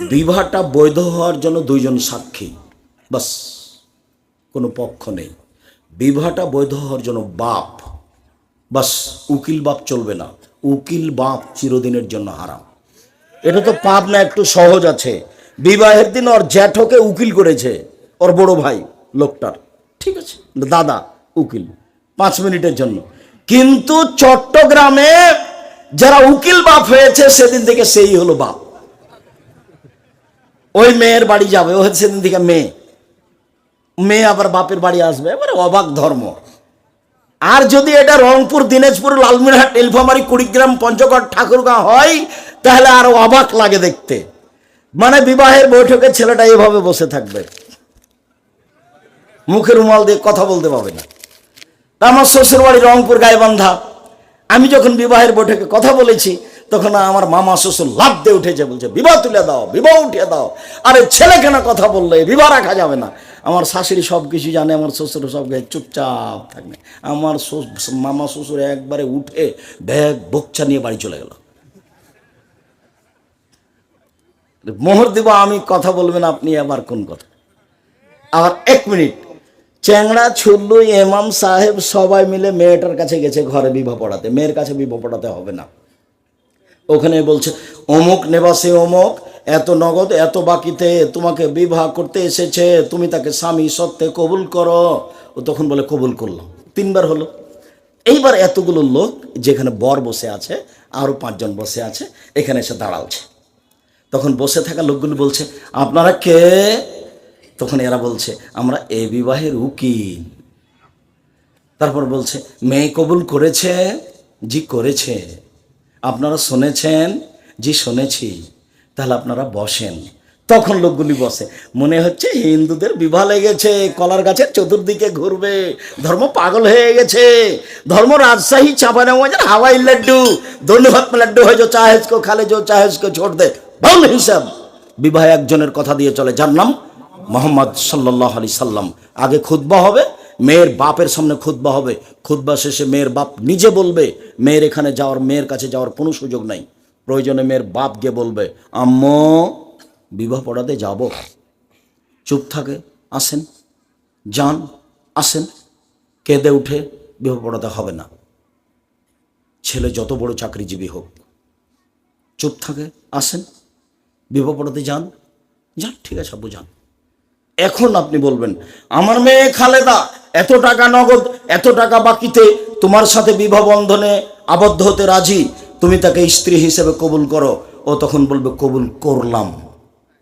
বিবাহটা বৈধ হওয়ার জন্য দুইজন সাক্ষী। বাস কোনো পক্ষ নেই। বিবাহটা বৈধ হওয়ার জন্য বাপ। বাস উকিল বাপ চলবে না। উকিল বাপ চিরদিনের জন্য হারাম। এটা তো পাপ না একটু সহজ আছে। বিবাহের দিন ওর জ্যাঠকে উকিল করেছে ওর বড় ভাই লোকটার। ঠিক আছে। দাদা উকিল পাঁচ মিনিটের জন্য। কিন্তু চট্টগ্রামে যারা উকিল বাপ হয়েছে সেদিন থেকে সেই হলো বাপ। ওই মেয়ের বাড়ি যাবে, ও হচ্ছে থেকে মেয়ে। মেয়ে আবার বাপের বাড়ি আসবে, এবারে অবাক ধর্ম। আর যদি এটা রংপুর, দিনাজপুর, লালমিনহাট, নীলফামারী, কুড়িগ্রাম, পঞ্চগড়, ঠাকুরগাঁ হয়, তাহলে আরও অবাক লাগে দেখতে। মানে বিবাহের বৈঠকে ছেলেটা এভাবে বসে থাকবে। মুখের রুমাল দিয়ে কথা বলতে পারবে না। আমার শ্বশুর বাড়ি রংপুর গায়েবান্ধা আমি যখন বিবাহের বৈঠকে কথা বলেছি তখন আমার মামা শ্বশুর লাভ দিয়ে উঠেছে, বলছে, বিবাহ তুলে দাও, বিবাহ উঠিয়ে দাও। আরে ছেলে কেন কথা বললে? বিবাহ রাখা যাবে না। আমার শাশুড়ি সব কিছু জানে, আমার শ্বশুর সব চুপচাপ থাকবে। আমার মামা শ্বশুর একবারে উঠে ব্যাগ, বকচা নিয়ে বাড়ি চলে গেল। মোহর দিব, আমি কথা বলবেন, আপনি আবার কোন কথা? আর এক মিনিট। চ্যাংড়া, ছুল্লু এমাম সাহেব সবাই মিলে মেয়েটার কাছে গেছে ঘরে বিবাহ পড়াতে। মেয়ের কাছে বিবাহ পড়াতে হবে না। ওখানে বলছে, অমুক নেবাসী অমুক, এত নগদ, এত বাকিতে তোমাকে বিবাহ করতে এসেছে, তুমি তাকে স্বামী সত্ত্বে কবুল করো। ও তখন বলে, কবুল করলাম। তিনবার হলো। এইবার এতগুলো লোক যেখানে বর বসে আছে আরও পাঁচজন বসে আছে, এখানে এসে দাঁড়ালছে তখন বসে থাকা লোকগুলো বলছে, আপনারা কে? তখন এরা বলছে, আমরা এ বিবাহের উকিল। তারপর বলছে, মেয়ে কবুল করেছে, জি করেছে। আপনারা শুনেছেন? যে শুনেছি। তাহলে আপনারা বসেন। তখন লোকগুলি বসে। মনে হচ্ছে হিন্দুদের বিবাহ লেগেছে, কলার গাছের চতুর্দিকে ঘুরবে। ধর্ম পাগল হয়ে গেছে। ধর্ম রাজশাহী চাপানো হাওয়াই লাড্ডু। ধন্যবাদ লাড্ডু হয়ে যো চাহেজকো খালে যো চাহেজকো ছোট দে। বল হিসাব। বিবাহ একজনের কথা দিয়ে চলে। যার নাম মোহাম্মদ সাল্লাহ আলি সাল্লাম। আগে খুতবা হবে মেয়ের বাপের সামনে খুতবা হবে। খুতবা শেষে মেয়ের বাপ নিজে বলবে, মেয়ের এখানে যাওয়ার, মেয়ের কাছে যাওয়ার কোনো সুযোগ নাই। প্রয়োজনে মেয়ের বাপ গিয়ে বলবে, আম্মু, বিবাহ পড়াতে যাব। চুপ থাকে, আসেন। যান, আসেন। কেঁদে উঠে বিবাহ পড়াতে হবে না। ছেলে যত বড় চাকরিজীবী হোক। চুপ থাকে, আসেন। বিবাহ পড়াতে যান। যান, ঠিক আছে আব্বু যান। এখন আপনি বলবেন, আমার মেয়ে খালেদা এত টাকা নগদ, এত টাকা বাকিতে তোমার সাথে বিবাহ বন্ধনে আবদ্ধ হতে রাজি, তুমি তাকে স্ত্রী হিসেবে কবুল করো। ও তখন বলবে, কবুল করলাম।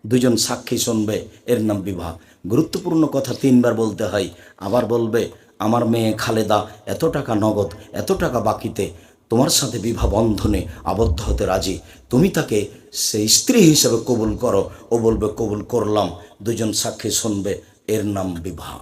দুজন সাক্ষী শুনবে, এর নাম বিবাহ। গুরুত্বপূর্ণ কথা তিনবার বলতে হয়। আবার বলবে, আমার মেয়ে খালেদা, এত টাকা নগদ, এত টাকা বাকিতে তোমার সাথে বিবাহ বন্ধনে আবদ্ধ হতে রাজি। তুমি তাকে সেই স্ত্রী হিসেবে কবুল করো। ও বলবে, কবুল করলাম। দুজন সাক্ষী শুনবে, এর নাম বিবাহ।